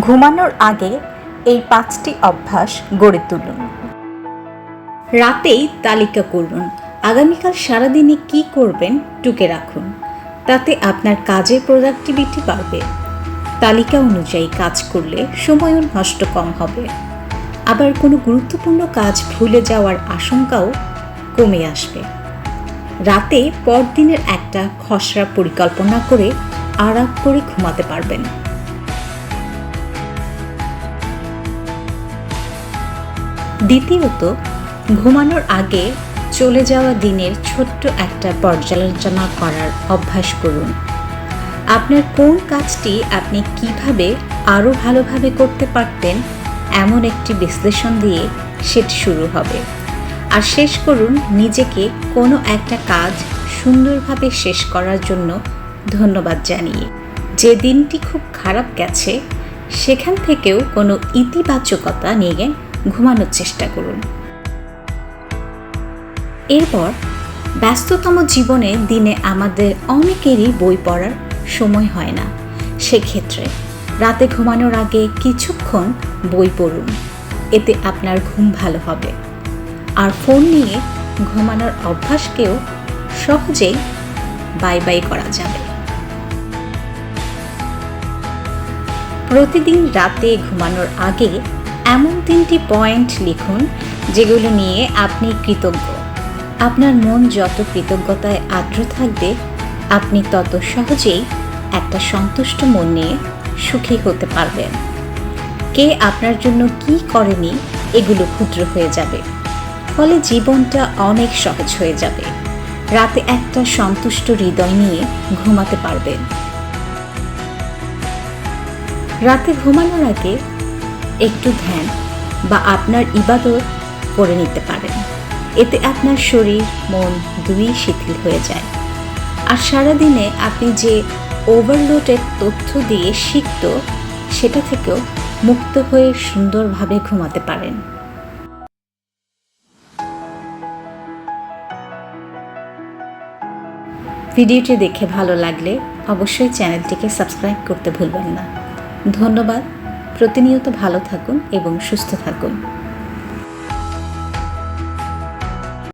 ঘুমানোর আগে এই পাঁচটি অভ্যাস গড়ে তুলুন। রাতেই তালিকা করুন, আগামীকাল সারাদিনে কি করবেন টুকে রাখুন, তাতে আপনার কাজের প্রোডাক্টিভিটি বাড়বে। তালিকা অনুযায়ী কাজ করলে সময়ও নষ্ট কম হবে। আবার কোনো গুরুত্বপূর্ণ কাজ ভুলে যাওয়ার আশঙ্কাও কমে আসবে। রাতে পরদিনের একটা খসড়া পরিকল্পনা করে আরাম করে ঘুমাতে পারবেন। দ্বিতীয়ত, ঘুমানোর আগে চলে যাওয়া দিনের ছোট্ট একটা পর্যালোচনা করার অভ্যাস করুন। আপনার কোন কাজটি আপনি কীভাবে আরও ভালোভাবে করতে পারতেন, এমন একটি বিশ্লেষণ দিয়ে সেটি শুরু হবে। আর শেষ করুন নিজেকে কোনো একটা কাজ সুন্দরভাবে শেষ করার জন্য ধন্যবাদ জানিয়ে। যে দিনটি খুব খারাপ গেছে, সেখান থেকেও কোনো ইতিবাচকতা নিয়ে ঘুমানোর চেষ্টা করুন। এরপর, ব্যস্ততম জীবনে দিনে আমাদের অনেকেরই বই পড়ার সময় হয় না। সেক্ষেত্রে রাতে ঘুমানোর আগে কিছুক্ষণ বই পড়ুন। এতে আপনার ঘুম ভালো হবে। আর ফোন নিয়ে ঘুমানোর অভ্যাসকেও সহজেই বাই বাই করা যাবে। প্রতিদিন রাতে ঘুমানোর আগে এমন তিনটি পয়েন্ট লিখুন যেগুলো নিয়ে আপনি কৃতজ্ঞ। আপনার মন যত কৃতজ্ঞতায় আর্দ্র থাকবে, আপনি তত সহজেই একটা সন্তুষ্ট মন নিয়ে সুখী হতে পারবেন। কে আপনার জন্য কি করেনি, এগুলো ক্ষুদ্র হয়ে যাবে। ফলে জীবনটা অনেক সহজ হয়ে যাবে। রাতে একটা সন্তুষ্ট হৃদয় নিয়ে ঘুমাতে পারবেন। রাতে ঘুমানোর আগে একটু ধ্যান বা আপনার ইবাদত করে নিতে পারেন। এতে আপনার শরীর, মন দুই শিথিল হয়ে যায়। আর সারাদিনে আপনি যে ওভারলোডের তথ্য দিয়ে শিখত সেটা থেকেও মুক্ত হয়ে সুন্দরভাবে ঘুমাতে পারেন। ভিডিওটি দেখে ভালো লাগলে অবশ্যই চ্যানেলটিকে সাবস্ক্রাইব করতে ভুলবেন না। ধন্যবাদ। প্রতিনিয়ত ভালো থাকুন এবং সুস্থ থাকুন।